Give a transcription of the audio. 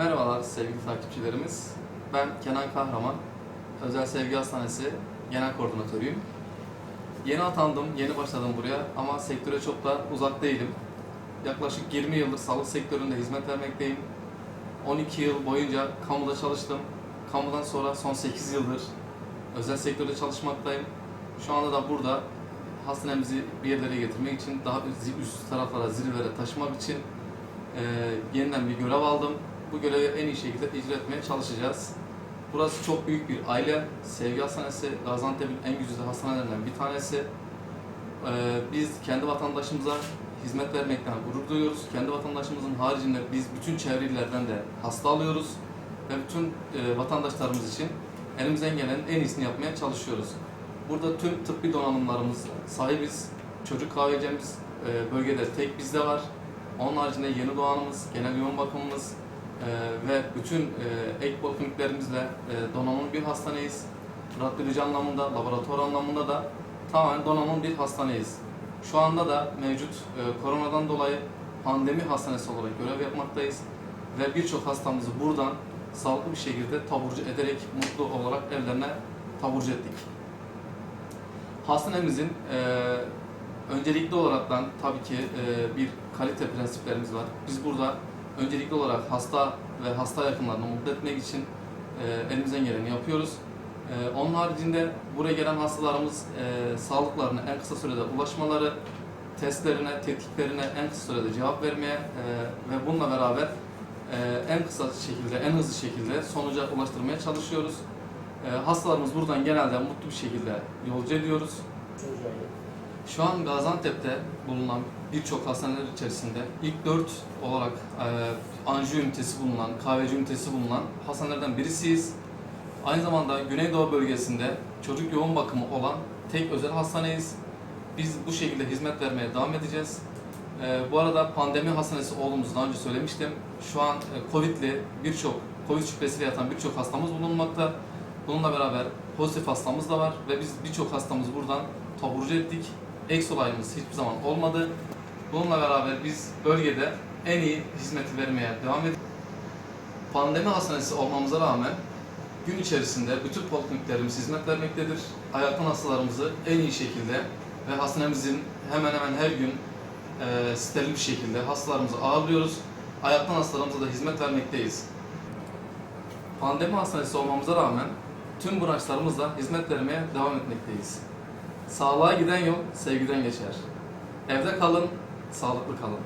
Merhabalar sevgili takipçilerimiz. Ben Kenan Kahraman, Özel Sevgi Hastanesi Genel Koordinatörüyüm. Yeni atandım, yeni başladım buraya ama sektöre çok da uzak değilim. Yaklaşık 20 yıldır sağlık sektöründe hizmet vermekteyim. 12 yıl boyunca kamuda çalıştım. Kamudan sonra son 8 yıldır özel sektörde çalışmaktayım. Şu anda da burada hastanemizi bir yerlere getirmek için, daha üst- taraflara, zirvelere taşımak için e, yeniden bir görev aldım. Bu görevi en iyi şekilde icra etmeye çalışacağız. Burası çok büyük bir aile. Sevgi Hastanesi Gaziantep'in en güzide hastanelerinden bir tanesi. E, biz kendi vatandaşımıza hizmet vermekten gurur duyuyoruz. Kendi vatandaşımızın haricinde biz bütün çevre illerden de hasta alıyoruz. Ve bütün e, vatandaşlarımız için elimizden gelenin en iyisini yapmaya çalışıyoruz. Burada tüm tıbbi donanımlarımız sahibiz. Çocuk kahvecimiz e, bölgede tek bizde var. Onun haricinde yeni doğanımız, genel yoğun bakımımız ve bütün e, ek kliniklerimizle e, donanımlı bir hastaneyiz. Radyoloji anlamında, laboratuvar anlamında da tamamen donanımlı bir hastaneyiz. Şu anda da mevcut e, koronadan dolayı pandemi hastanesi olarak görev yapmaktayız. Ve birçok hastamızı buradan sağlıklı bir şekilde taburcu ederek mutlu olarak evlerine taburcu ettik. Hastanemizin e, öncelikli olaraktan tabii ki e, bir kalite prensiplerimiz var. Biz burada öncelikli olarak hasta ve hasta yakınlarını mutlu etmek için e, elimizden geleni yapıyoruz. E, onun haricinde buraya gelen hastalarımız e, sağlıklarına en kısa sürede ulaşmaları, testlerine, tetkiklerine en kısa sürede cevap vermeye e, ve bununla beraber e, en kısa şekilde, en hızlı şekilde sonuca ulaştırmaya çalışıyoruz. E, hastalarımız buradan genelde mutlu bir şekilde yolcu ediyoruz. Şu an Gaziantep'te bulunan birçok hastaneler içerisinde ilk dört olarak e, anjiyo ünitesi bulunan, kahveci ünitesi bulunan hastanelerden birisiyiz. Aynı zamanda Güneydoğu bölgesinde çocuk yoğun bakımı olan tek özel hastaneyiz. Biz bu şekilde hizmet vermeye devam edeceğiz. E, bu arada pandemi hastanesi olduğumuzu daha önce söylemiştim. Şu an e, Covid'li birçok, Covid şüphesiyle yatan birçok hastamız bulunmakta. Bununla beraber pozitif hastamız da var ve biz birçok hastamızı buradan taburcu ettik. Eks olayımız hiçbir zaman olmadı. Bununla beraber biz bölgede en iyi hizmeti vermeye devam ediyoruz. Pandemi hastanesi olmamıza rağmen gün içerisinde bütün polikliniklerimiz hizmet vermektedir. Ayaktan hastalarımızı en iyi şekilde ve hastanemizin hemen hemen her gün e, steril bir şekilde hastalarımızı ağırlıyoruz. Ayaktan hastalarımıza da hizmet vermekteyiz. Pandemi hastanesi olmamıza rağmen tüm branşlarımızla hizmet vermeye devam etmekteyiz. Sağlığa giden yol sevgiden geçer. Evde kalın, sağlıklı kalın.